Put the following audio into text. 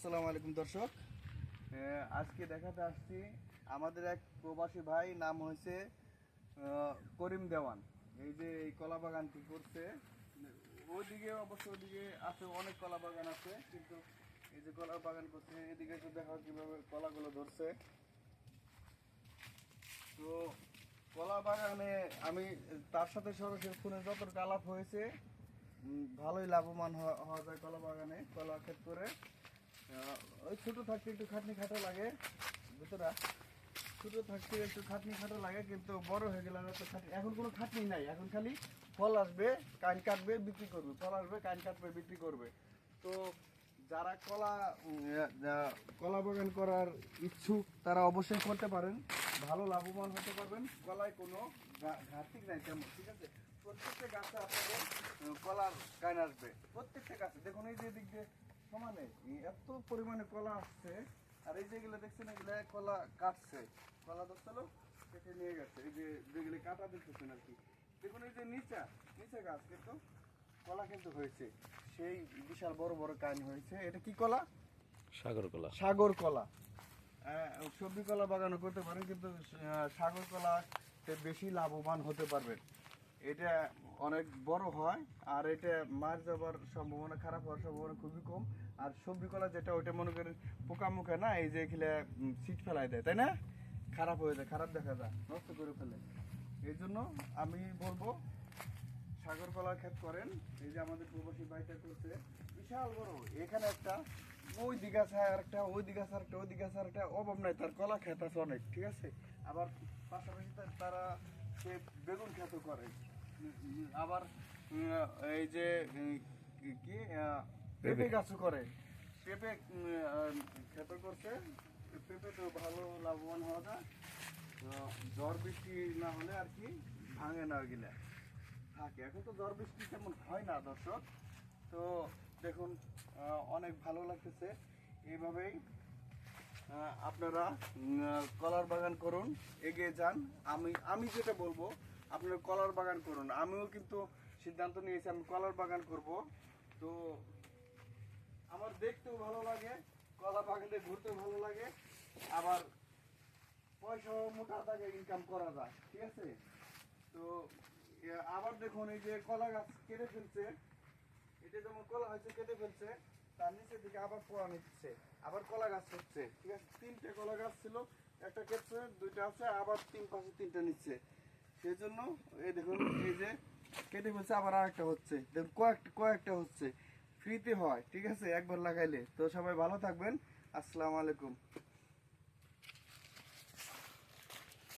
আসসালামু আলাইকুম, দর্শক। আজকে দেখাতে আসছি আমাদের এক প্রবাসী ভাই, নাম হয়েছে করিম দেওয়ান। এই যে এই কলা বাগানটি করছে, ওইদিকে অবশ্য ওইদিকে আছে, অনেক কলা বাগান আছে, কিন্তু এই যে কলা বাগান করছে, এদিকে একটু দেখা কীভাবে কলাগুলো ধরছে। তো কলা বাগানে আমি তার সাথে সরাসরি ফোনে যত আলাপ হয়েছে ভালোই লাভবান হওয়া যায় কলা বাগানে কলা ক্ষেত করে। ওই ছোট থাকতে একটু খাটনি খাটো লাগে ভিতরা ছোট থাকতে একটু খাটনি খাটো লাগে, কিন্তু বড় হয়ে গেলে এত খাটনি, এখন কোনো খাটনি নাই, এখন খালি ফল আসবে, কান কাটবে, বিক্রি করবে। ফল আসবে, কান কাটবে, বিক্রি করবে। তো যারা কলা কলা বাগান করার ইচ্ছুক, তারা অবশ্যই করতে পারেন। ভালো লাভবান হতে পারবেন। কলায় কোনো ঘাটতি নাই তেমন, ঠিক আছে? প্রত্যেকটা গাছে আপনাদের কলার কান আসবে। প্রত্যেকটা গাছে, দেখুন এই যে দিক দিয়ে সমানে এই এত পরিমাণে কলা আসছে আর এই যেগুলো দেখছেন এগুলো কলা কাটছে। কলা ধরছিল কেটে নিয়ে গেছে এই যে যেগুলো কাটা দেখতেছেন আর কি। দেখুন এই যে নিচা নিচা গাছ কিন্তু কলা কিন্তু হয়েছে। সেই বিশাল বড় বড় কান হয়েছে। এটা কি কলা? সাগর কলা। সাগর কলা। আহ, সবজি কলা বাগানও করতে পারেন কিন্তু সাগর কলা বেশি লাভবান হতে পারবেন। এটা অনেক বড় হয়, আর এটা মার যাবার সম্ভাবনা, খারাপ হওয়ার সম্ভাবনা খুবই কম। আর সবজি কলা যেটা, ওইটা মনে করেন পোকা মুখে না, এই যে খেলে সিট ফেলাই দেয়, তাই না? খারাপ হয়ে যায়, খারাপ দেখা যায়, নষ্ট করে ফেলে। এই জন্য আমি বলব, সাগর কলা ক্ষেত করেন, এই যে আমাদের প্রবাসী ভাইটা করছে, বিশাল বড়। এখানে একটা ওই দিকে আছে আর একটা ওই দিঘা আর একটা ওই আছে, আর একটা অভাব নাই, তার কলা ক্ষেত আছে অনেক, ঠিক আছে? আবার পাশাপাশি তার- সে বেগুন ক্ষেত করে। আবার এই যে কি- পেঁপে গাছও করে। পেঁপে ক্ষেত করছে। পেঁপে তো ভালো লাভবান হওয়া যায়। ঝড় বৃষ্টি না হলে আর কি ভাঙে না ওইগুলা। থাকে। এখন তো ঝড় বৃষ্টি তেমন হয় না দর্শক। তো দেখুন অনেক ভালো লাগতেছে। এইভাবেই আপনারা কলার বাগান করুন, এগিয়ে যান। আমি আমি যেটা বলব, আপনারা কলার বাগান করুন। আমিও কিন্তু সিদ্ধান্ত নিয়েছি, আমি কলার বাগান করব। তো আমার দেখতেও ভালো লাগে, কলা বাগানে ঘুরতেও ভালো লাগে। আবার পয়সা মোটা টাকা ইনকাম করা যায়, ঠিক আছে? তো আবার দেখুন, এই যে কলা গাছ কেটে ফেলছে, এটা যেমন কলা হয়েছে, কেটে ফেলছে তার নিচের দিকে আবার পোড়া নিচ্ছে, আবার কলা গাছ হচ্ছে, ঠিক আছে? তিনটে কলা গাছ ছিল, একটা কেটছে, দুইটা আছে, আবার তিন পাশে তিনটা নিচ্ছে। সেই জন্য এই দেখুন, এই যে কেটে ফেলছে, আবার আরেকটা হচ্ছে। দেখুন, কয়েকটা কয়েকটা হচ্ছে। ফ্রিতে হয়, ঠিক আছে? একবার লাগাইলে। তো সবাই ভালো থাকবেন। আসসালামু আলাইকুম।